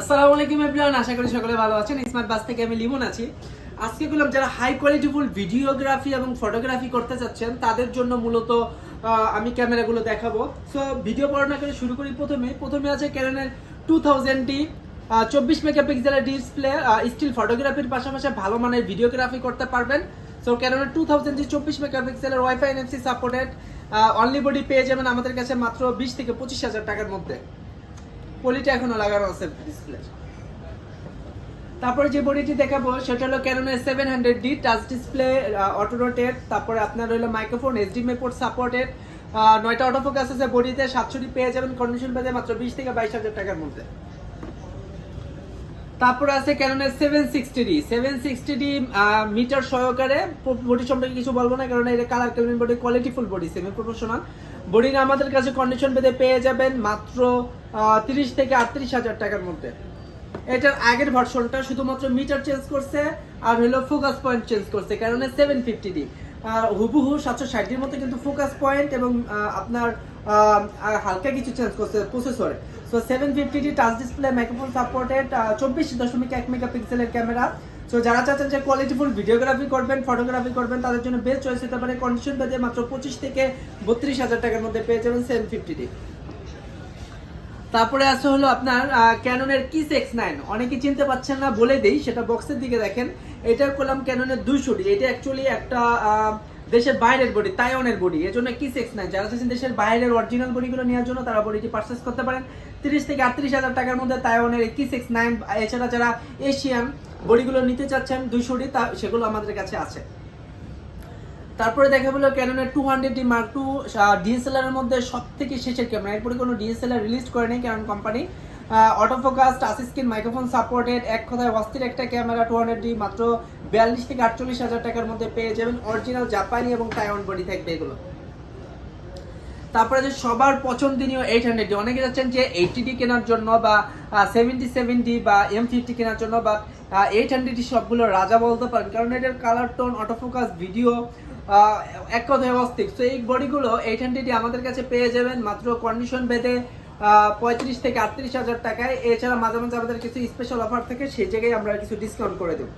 আসসালামু আলাইকুম এভরিওয়ান আশা করি সকলে ভালো আছেন। স্মার্ট বাস থেকে আমি লিমন আছি। আজকে বললাম যারা হাই কোয়ালিটিফুল ভিডিওগ্রাফি এবং ফটোগ্রাফি করতে চাচ্ছেন, তাদের জন্য মূলত আমি ক্যামেরাগুলো দেখাবো। সো ভিডিও পড়াশোনা করে শুরু করি প্রথমে। প্রথমে আছে ক্যাননের টু থাউজেন্ডটি চব্বিশ মেগাপিক্সেলের ডিসপ্লে স্টিল ফটোগ্রাফির পাশাপাশি ভালো মানের ভিডিওগ্রাফি করতে পারবেন। সো ক্যাননের টু থাউজেন্ডটি চব্বিশ মেগাপিক্সেলের WiFi NFC supported only body পেয়ে যাবেন আমাদের কাছে মাত্র বিশ থেকে পঁচিশ হাজার টাকার মধ্যে। পলিটা এখনও লাগানো আছে ডিসপ্লে তারপরে যে বডিটি দেখাবো, সেটা হলো ক্যাননের seven hundred D touch display auto rotate তারপরে আপনার হলো মাইক্রোফোন এইচডিএমআই পোর্ট সাপোর্টেড নয়টা অটো আছে বডিতে, সাতশোটি পেয়ে যাবেন কন্ডিশন পেয়ে মাত্র বিশ থেকে বাইশ হাজার টাকার মধ্যে। তারপরে আছে ক্যাননের seven sixty D seven sixty D meter সহকারে, বডি সম্পর্কে কিছু বলব না, কারণ এটা কালার কেমন বডি কোয়ালিটিফুল বডি সেমি প্রফেশনাল বডির আমাদের কাছে কন্ডিশন পেতে পেয়ে যাবেন মাত্র তিরিশ থেকে আটত্রিশ হাজার টাকার মধ্যে। এটার আগের ভার্সনটা শুধুমাত্র মিটার চেঞ্জ করছে আর হলো ফোকাস পয়েন্ট চেঞ্জ করছে কারণ সেভেন ফিফটি ডি হুবহু সাতশো ষাটের মতো কিন্তু ফোকাস পয়েন্ট এবং আপনার হালকা কিছু চেঞ্জ করছে প্রসেসরে so seven fifty D touch display microphone supported চব্বিশ দশমিক এক মেগাপিক্সেলের ক্যামেরা সো যারা চাচ্ছেন যে কোয়ালিটিফুল ভিডিওগ্রাফি করবেন ফটোগ্রাফি করবেন, তাদের জন্য বেস্ট চয়েস হতে পারে কন্ডিশন পেতে মাত্র পঁচিশ থেকে বত্রিশ হাজার টাকার মধ্যে পেয়ে যাবেন সেভেন ফিফটি ডি তারপরে আছে হলো আপনার ক্যাননের কিস এক্স নাইন অনেকে চিনতে পারছেন না, বলে দেই, সেটা বক্সের দিকে দেখেন। এটা করলাম ক্যাননের দুইশো ডি এটা অ্যাকচুয়ালি একটা দেশের বাইরের বডি তাইওয়ানের বডি এর জন্য কিস এক্স নাইন যারা চাচ্ছেন দেশের বাইরের অরিজিনাল বডিগুলো নেওয়ার জন্য, তারা বডিটি পারচেস করতে পারেন। তিরিশ থেকে আটত্রিশ হাজার টাকার মধ্যে তাইওয়ানের কিস এক্স নাইন এছাড়া যারা এশিয়ান বডিগুলো নিতে চাচ্ছেন দুইশো ডি, তা সেগুলো আমাদের কাছে আছে। তারপরে দেখা হলো ক্যাননের two hundred D mark two DSLR এর মধ্যে সব থেকে শেষের ক্যামেরা এরপরে কোনো ডিএসএলআর রিলিজ করেনি Canon company autofocus touch screen microphone supported এক কথায় অস্থির একটা ক্যামেরা টু হান্ড্রেড ডি মাত্র বিয়াল্লিশ থেকে আটচল্লিশ হাজার টাকার মধ্যে পেয়ে যাবেন। অরিজিনাল জাপানি এবং টাইওয়ান বডি থাকবে এগুলো। তারপরে যে সবার পছন্দনীয় এইট হান্ড্রেড ডি অনেকে যাচ্ছেন যে এইটটি ডি কেনার জন্য বা সেভেন্টি সেভেন ডি বা এম ফিফটি কেনার জন্য বা এইট হান্ড্রেডটি সবগুলো রাজা বলতে পারেন, কারণ এটার কালার টোন অটোফোকাস ভিডিও এক কথায় অস্থিক তো এই বডিগুলো এইট হান্ড্রেডটি আমাদের কাছে পেয়ে যাবেন মাত্র কন্ডিশন বেঁধে পঁয়ত্রিশ থেকে আটত্রিশ হাজার টাকায়। এছাড়া মাঝে মাঝে আমাদের কিছু স্পেশাল অফার থাকে, সেই জায়গায় আমরা কিছু ডিসকাউন্ট করে দেবো।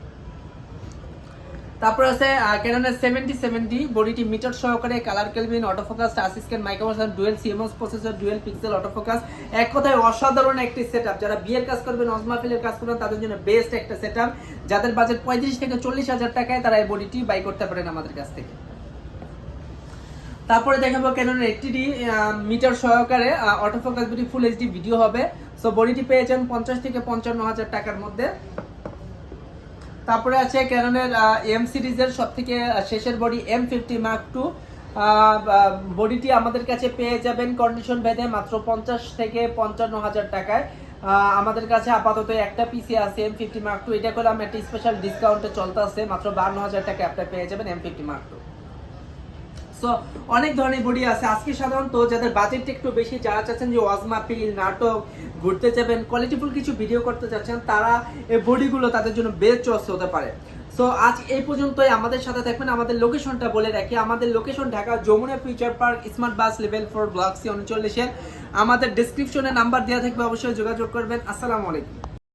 তারপর আছে ক্যাননের সেভেন্টি সেভেন্টি বডিটি মিটার সহকারে colour kelvin autofocus touch microphone dual CMS processor dual pixel autofocus এক কথায় অসাধারণ একটি সেটআপ যারা বিয়ের কাজ করবেন অজমাফিলের কাজ করবেন, তাদের জন্য বেস্ট একটা সেটআপ যাদের বাজেট পঁয়ত্রিশ থেকে চল্লিশ হাজার টাকায়, তারা এই বডিটি বাই করতে পারেন আমাদের কাছ থেকে। তারপরে দেখাবো ক্যাননের এইচডি মিটার সহকারে autofocus body full HD video হবে। সো বডিটি পেয়েছেন পঞ্চাশ থেকে পঞ্চান্ন হাজার টাকার মধ্যে। তারপরে আছে ক্যাননের এম সিরিজের সব থেকে শেষের body M fifty mark two বডিটি আমাদের কাছে পেয়ে যাবেন কন্ডিশন ভেদে মাত্র পঞ্চাশ থেকে পঞ্চান্ন হাজার টাকায়। আমাদের কাছে আপাতত একটা পিসি আছে এম ফিফটি মার্ক টু এটা করে আমি একটা স্পেশাল ডিসকাউন্টে চলতে আছে। মাত্র বান্ন হাজার টাকায় আপনার পেয়ে যাবেন M fifty mark two so অনেক ধরনের বডি আছে। আজকে সাধারণত যাদের বাজেটটা একটু বেশি, যারা চাচ্ছেন যে ওয়াজমা, পিল, নাটক ঘুরতে যাবেন কোয়ালিটিফুল কিছু ভিডিও করতে চাচ্ছেন, তারা এই বডিগুলো তাদের জন্য বেস্ট চয়েস হতে পারে। সো আজ এই পর্যন্তই। আমাদের সাথে থাকবেন, আমাদের লোকেশনটা বলে রাখি। আমাদের location Dhaka Jamuna future park smart bus level four block C উনচল্লিশের। আমাদের ডিসক্রিপশনে নাম্বার দেওয়া থাকবে, অবশ্যই যোগাযোগ করবেন। আসসালামু আলাইকুম।